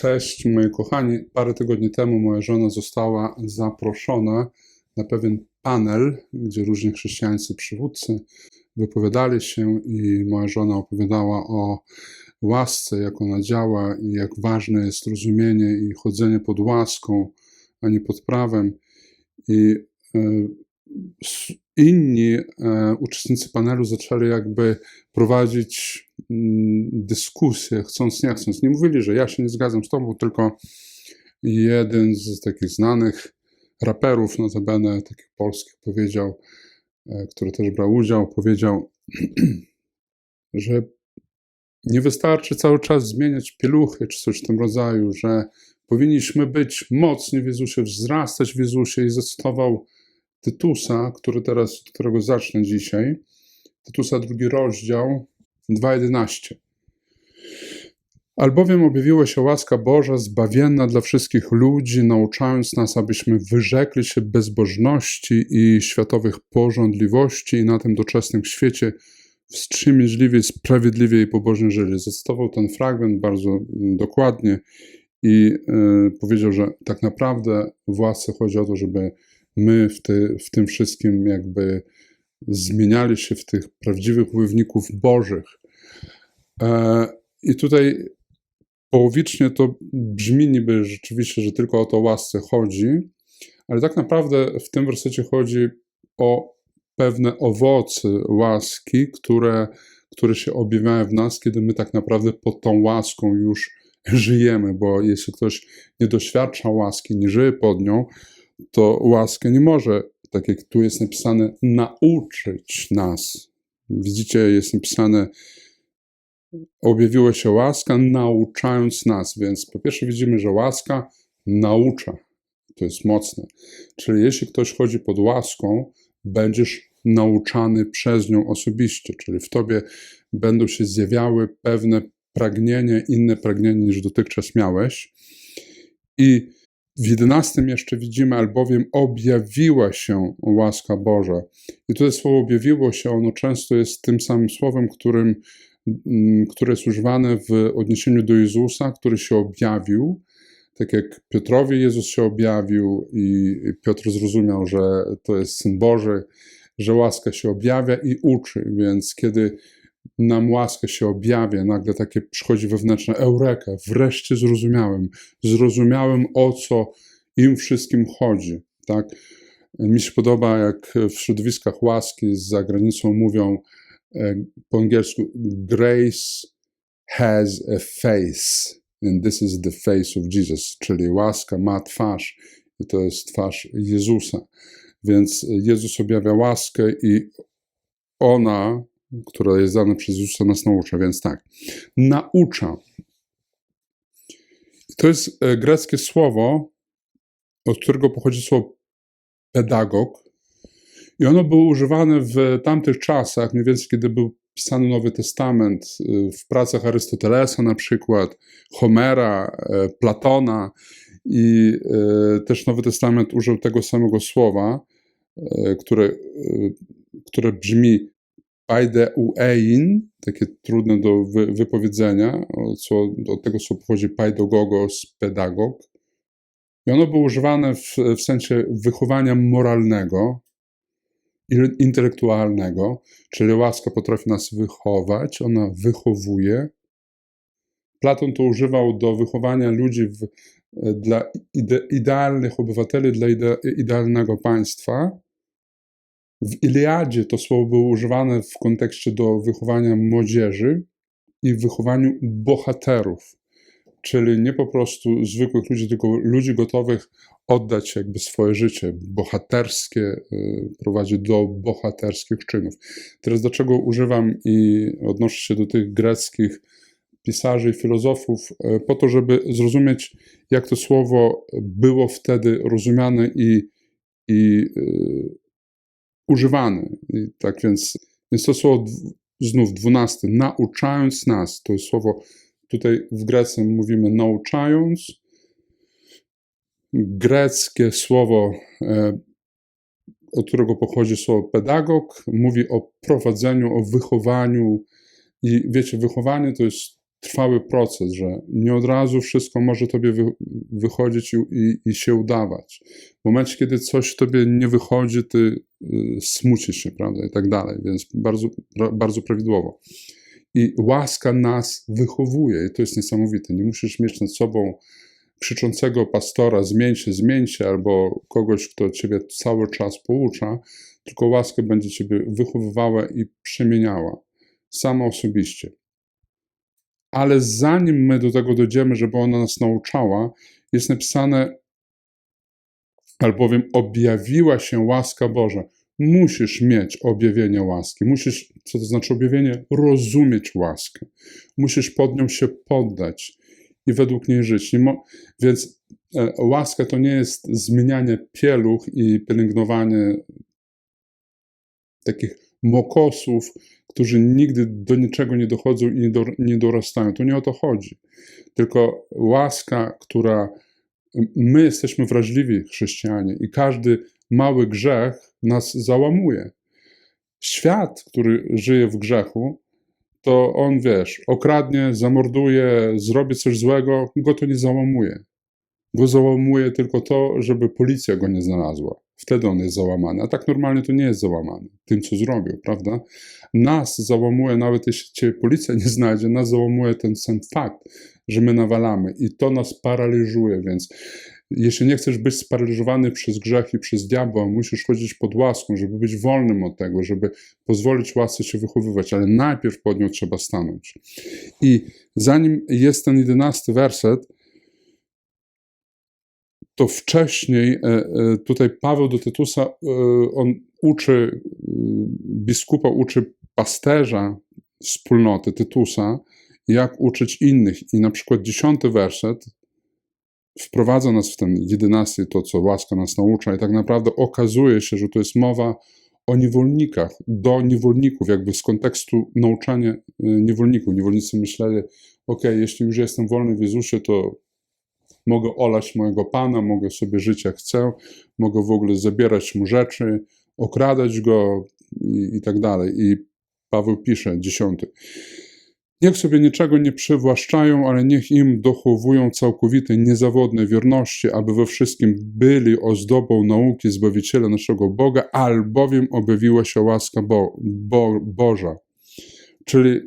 Cześć moi kochani. Parę tygodni temu moja żona została zaproszona na pewien panel, gdzie różni chrześcijańscy przywódcy wypowiadali się i moja żona opowiadała o łasce, jak ona działa i jak ważne jest rozumienie i chodzenie pod łaską, a nie pod prawem. I e, inni e, uczestnicy panelu zaczęli jakby prowadzić dyskusję, chcąc, nie chcąc. Nie mówili, że ja się nie zgadzam z tobą, tylko jeden z takich znanych raperów, notabene takich polskich, powiedział, e, który też brał udział, powiedział, że nie wystarczy cały czas zmieniać pieluchy czy coś w tym rodzaju, że powinniśmy być mocni w Jezusie, wzrastać w Jezusie i zacytował Tytusa, który teraz, którego zacznę dzisiaj. Tytusa drugi rozdział 2.11. Albowiem objawiła się łaska Boża zbawienna dla wszystkich ludzi, nauczając nas, abyśmy wyrzekli się bezbożności i światowych porządliwości i na tym doczesnym świecie wstrzemięźliwie, sprawiedliwie i pobożnie żyli. Zacytował ten fragment bardzo dokładnie i y, powiedział, że tak naprawdę w łasce chodzi o to, żeby my w, te, w tym wszystkim jakby zmieniali się w tych prawdziwych wojowników bożych. E, I tutaj połowicznie to brzmi niby rzeczywiście, że tylko o to łasce chodzi, ale tak naprawdę w tym wersecie chodzi o pewne owoce łaski, które, które się objawiają w nas, kiedy my tak naprawdę pod tą łaską już żyjemy, bo jeśli ktoś nie doświadcza łaski, nie żyje pod nią, to łaskę nie może, tak jak tu jest napisane, nauczyć nas. Widzicie, jest napisane, objawiła się łaska, nauczając nas. Więc po pierwsze widzimy, że łaska naucza. To jest mocne. Czyli jeśli ktoś chodzi pod łaską, będziesz nauczany przez nią osobiście, czyli w tobie będą się zjawiały pewne pragnienie, inne pragnienie niż dotychczas miałeś. I w jedenastym jeszcze widzimy, albowiem objawiła się łaska Boża. I tutaj słowo objawiło się, ono często jest tym samym słowem, którym, mm, które jest używane w odniesieniu do Jezusa, który się objawił. Tak jak Piotrowi Jezus się objawił i Piotr zrozumiał, że to jest Syn Boży, że łaska się objawia i uczy. Więc kiedy nam łaska się objawia, nagle takie przychodzi wewnętrzne eureka, wreszcie zrozumiałem, zrozumiałem o co im wszystkim chodzi, tak? Mi się podoba, jak w środowiskach łaski z zagranicą mówią e, po angielsku grace has a face and this is the face of Jesus, czyli łaska ma twarz i to jest twarz Jezusa. Więc Jezus objawia łaskę i ona która jest dana przez Jezusa, nas naucza. Więc tak, naucza. To jest e, greckie słowo, od którego pochodzi słowo pedagog. I ono było używane w tamtych czasach, mniej więcej kiedy był pisany Nowy Testament, e, w pracach Arystotelesa na przykład, Homera, e, Platona i też Nowy Testament użył tego samego słowa, które, które brzmi paideuein, takie trudne do wy, wypowiedzenia, co od tego słowa pochodzi paidogogos, pedagog. I ono było używane w, w sensie wychowania moralnego, intelektualnego, czyli łaska potrafi nas wychować, ona wychowuje. Platon to używał do wychowania ludzi w, dla ide, idealnych obywateli, dla ide, idealnego państwa, w Iliadzie to słowo było używane w kontekście do wychowania młodzieży i wychowaniu bohaterów, czyli nie po prostu zwykłych ludzi, tylko ludzi gotowych oddać jakby swoje życie bohaterskie, y, prowadzi do bohaterskich czynów. Teraz dlaczego używam i odnoszę się do tych greckich pisarzy i filozofów, y, po to, żeby zrozumieć, jak to słowo było wtedy rozumiane i, i y, używany. I tak więc, więc to słowo znów dwunasty, nauczając nas, to jest słowo, tutaj w Grecji mówimy nauczając. Greckie słowo, e, od którego pochodzi słowo pedagog, mówi o prowadzeniu, o wychowaniu. I wiecie, wychowanie to jest trwały proces, że nie od razu wszystko może tobie wy, wychodzić i, i, się udawać. W momencie, kiedy coś tobie nie wychodzi, ty y, smucisz się, prawda, i tak dalej, więc bardzo, bardzo prawidłowo. I łaska nas wychowuje i to jest niesamowite. Nie musisz mieć nad sobą krzyczącego pastora zmień się, zmień się, albo kogoś, kto ciebie cały czas poucza, tylko łaska będzie ciebie wychowywała i przemieniała. Sama osobiście. Ale zanim my do tego dojdziemy, żeby ona nas nauczała, jest napisane, albowiem objawiła się łaska Boża. Musisz mieć objawienie łaski. Musisz, co to znaczy objawienie? Rozumieć łaskę. Musisz pod nią się poddać i według niej żyć. Więc e, łaska to nie jest zmienianie pieluch i pielęgnowanie takich mokosów, którzy nigdy do niczego nie dochodzą i nie, do, nie dorastają. To nie o to chodzi. Tylko łaska, która. My jesteśmy wrażliwi, chrześcijanie, i każdy mały grzech nas załamuje. Świat, który żyje w grzechu, to on, wiesz, okradnie, zamorduje, zrobi coś złego, go to nie załamuje. Go załamuje tylko to, żeby policja go nie znalazła. Wtedy on jest załamany. A tak normalnie to nie jest załamany tym, co zrobił, prawda? Nas załamuje, nawet jeśli cię policja nie znajdzie, nas załamuje ten sam fakt, że my nawalamy i to nas paraliżuje, więc jeśli nie chcesz być sparaliżowany przez grzech i przez diabła, musisz chodzić pod łaską, żeby być wolnym od tego, żeby pozwolić łasce się wychowywać, ale najpierw pod nią trzeba stanąć. I zanim jest ten jedenasty werset, to wcześniej e, e, tutaj Paweł do Tytusa, e, on uczy, biskupa uczy pasterza wspólnoty Tytusa, jak uczyć innych. I na przykład dziesiąty werset wprowadza nas w ten jedenasty, to co łaska nas naucza i tak naprawdę okazuje się, że to jest mowa o niewolnikach, do niewolników, jakby z kontekstu nauczania niewolników. Niewolnicy myśleli, ok, jeśli już jestem wolny w Jezusie, to mogę olać mojego Pana, mogę sobie żyć jak chcę, mogę w ogóle zabierać mu rzeczy, okradać go i, i tak dalej. I Paweł pisze, dziesiąty. Niech sobie niczego nie przywłaszczają, ale niech im dochowują całkowitej, niezawodnej wierności, aby we wszystkim byli ozdobą nauki Zbawiciela naszego Boga, albowiem objawiła się łaska Bo, Bo, Boża. Czyli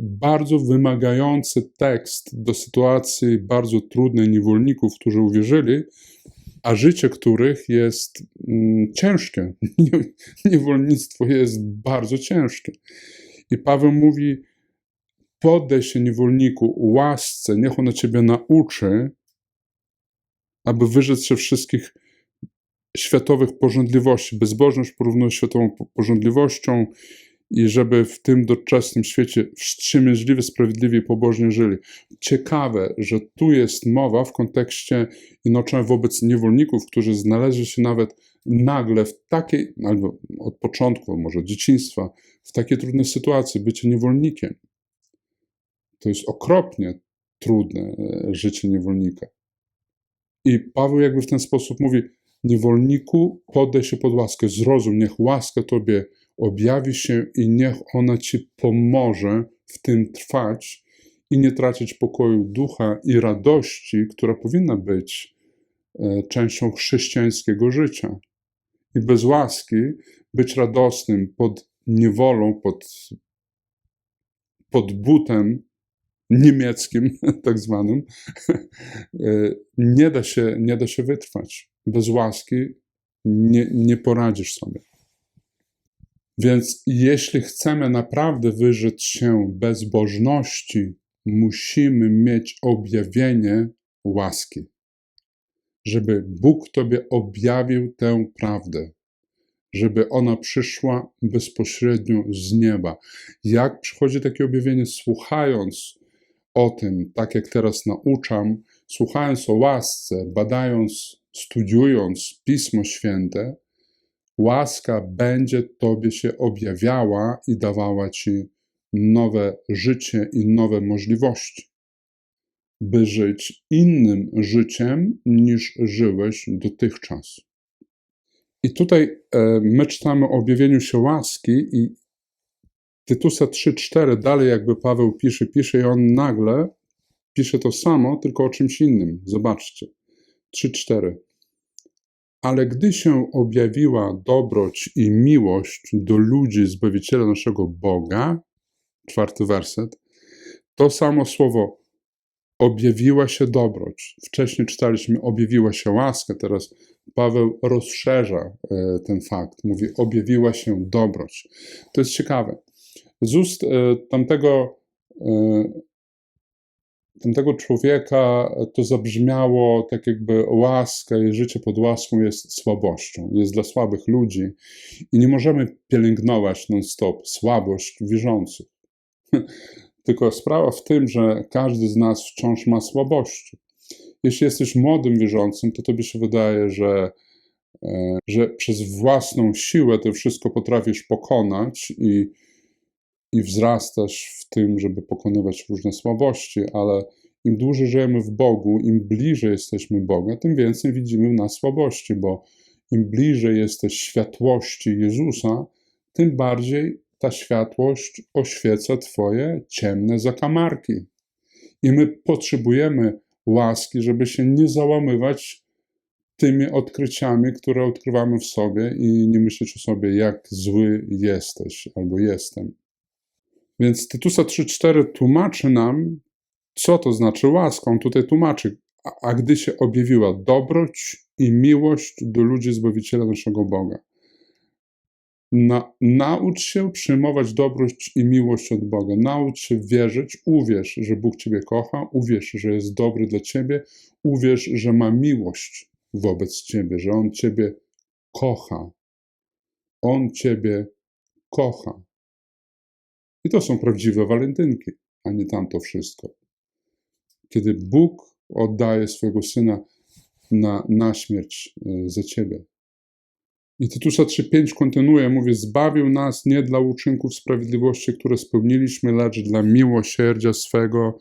bardzo wymagający tekst do sytuacji bardzo trudnej niewolników, którzy uwierzyli, a życie których jest mm, ciężkie. Niewolnictwo jest bardzo ciężkie. I Paweł mówi: Poddaj się niewolniku, łasce, niech ona ciebie nauczy, aby wyrzec się wszystkich światowych porządliwości. Bezbożność porównuje światową porządliwością i żeby w tym doczesnym świecie wstrzemięźliwie, sprawiedliwie i pobożnie żyli. Ciekawe, że tu jest mowa w kontekście inaczej wobec niewolników, którzy znaleźli się nawet nagle w takiej, albo od początku, może dzieciństwa, w takiej trudnej sytuacji, bycie niewolnikiem. To jest okropnie trudne e, życie niewolnika. I Paweł jakby w ten sposób mówi, niewolniku, podaj się pod łaskę, zrozum, niech łaska Tobie objawi się i niech ona Ci pomoże w tym trwać i nie tracić pokoju ducha i radości, która powinna być e, częścią chrześcijańskiego życia. I bez łaski być radosnym pod niewolą, pod, pod butem niemieckim, tak zwanym, e, nie da się, nie da się wytrwać. Bez łaski nie, nie poradzisz sobie. Więc jeśli chcemy naprawdę wyżyć się bezbożności, musimy mieć objawienie łaski. Żeby Bóg Tobie objawił tę prawdę, żeby ona przyszła bezpośrednio z nieba. Jak przychodzi takie objawienie? Słuchając o tym, tak jak teraz nauczam, słuchając o łasce, badając, studiując Pismo Święte, łaska będzie Tobie się objawiała i dawała Ci nowe życie i nowe możliwości, by żyć innym życiem niż żyłeś dotychczas. I tutaj e, my czytamy o objawieniu się łaski, i Tytusa 3-4 dalej jakby Paweł pisze, pisze i on nagle pisze to samo, tylko o czymś innym. Zobaczcie. 3-4. Ale gdy się objawiła dobroć i miłość do ludzi Zbawiciela naszego Boga, czwarty werset, to samo słowo objawiła się dobroć. Wcześniej czytaliśmy objawiła się łaska, teraz Paweł rozszerza e, ten fakt. Mówi objawiła się dobroć. To jest ciekawe. Z ust e, tamtego, e, tamtego człowieka to zabrzmiało tak jakby łaska i życie pod łaską jest słabością, jest dla słabych ludzi i nie możemy pielęgnować non-stop słabość wierzących. Tylko sprawa w tym, że każdy z nas wciąż ma słabości. Jeśli jesteś młodym wierzącym, to tobie się wydaje, że, e, że przez własną siłę to wszystko potrafisz pokonać i, i wzrastasz w tym, żeby pokonywać różne słabości, ale im dłużej żyjemy w Bogu, im bliżej jesteśmy Boga, tym więcej widzimy w nas słabości, bo im bliżej jesteś światłości Jezusa, tym bardziej ta światłość oświeca Twoje ciemne zakamarki. I my potrzebujemy łaski, żeby się nie załamywać tymi odkryciami, które odkrywamy w sobie i nie myśleć o sobie, jak zły jesteś albo jestem. Więc Tytusa 3.4 tłumaczy nam, co to znaczy łaska. On tutaj tłumaczy, a, a gdy się objawiła dobroć i miłość do ludzi Zbawiciela naszego Boga. Na, naucz się przyjmować dobroć i miłość od Boga. Naucz się wierzyć, uwierz, że Bóg Ciebie kocha, uwierz, że jest dobry dla Ciebie, uwierz, że ma miłość wobec Ciebie, że On Ciebie kocha. On Ciebie kocha. I to są prawdziwe walentynki, a nie tamto wszystko. Kiedy Bóg oddaje swojego Syna na, na śmierć e, za Ciebie. I Tytusa 3.5 kontynuuje, mówi, zbawił nas nie dla uczynków sprawiedliwości, które spełniliśmy, lecz dla miłosierdzia swego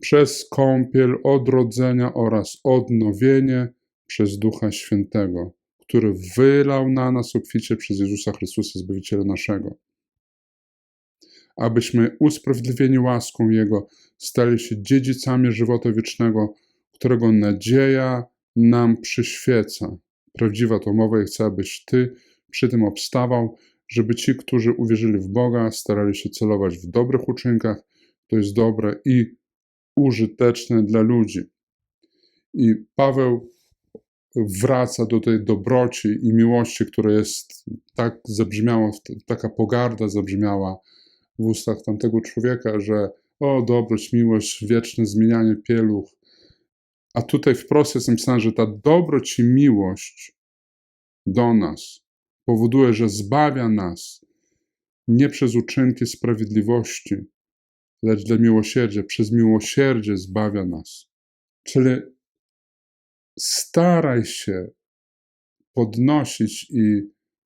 przez kąpiel odrodzenia oraz odnowienie przez Ducha Świętego, który wylał na nas obficie przez Jezusa Chrystusa, Zbawiciela naszego. Abyśmy usprawiedliwieni łaską Jego stali się dziedzicami żywota wiecznego, którego nadzieja nam przyświeca prawdziwa to mowa i chcę, abyś Ty przy tym obstawał, żeby ci, którzy uwierzyli w Boga, starali się celować w dobrych uczynkach, to jest dobre i użyteczne dla ludzi. I Paweł wraca do tej dobroci i miłości, która jest tak zabrzmiała, taka pogarda zabrzmiała w ustach tamtego człowieka, że o, dobroć, miłość, wieczne zmienianie pieluch, a tutaj wprost jest napisane, że ta dobroć i miłość do nas powoduje, że zbawia nas nie przez uczynki sprawiedliwości, lecz dla miłosierdzia. Przez miłosierdzie zbawia nas. Czyli staraj się podnosić i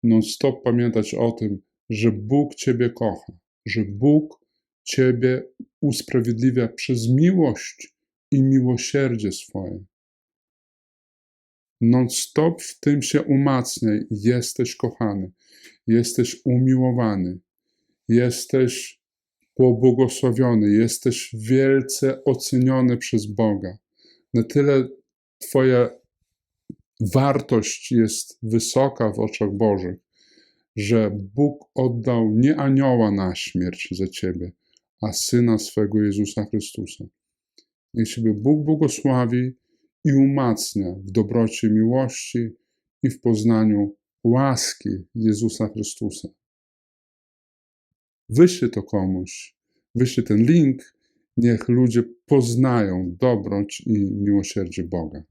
non-stop pamiętać o tym, że Bóg Ciebie kocha, że Bóg Ciebie usprawiedliwia przez miłość i miłosierdzie swoje. Non-stop w tym się umacniaj. Jesteś kochany, jesteś umiłowany, jesteś pobłogosławiony, jesteś wielce oceniony przez Boga. Na tyle Twoja wartość jest wysoka w oczach Bożych, że Bóg oddał nie anioła na śmierć za Ciebie, a Syna swego Jezusa Chrystusa. Niech Ciebie Bóg błogosławi i umacnia w dobroci miłości i w poznaniu łaski Jezusa Chrystusa. Wyślij to komuś, wyślij ten link, niech ludzie poznają dobroć i miłosierdzie Boga.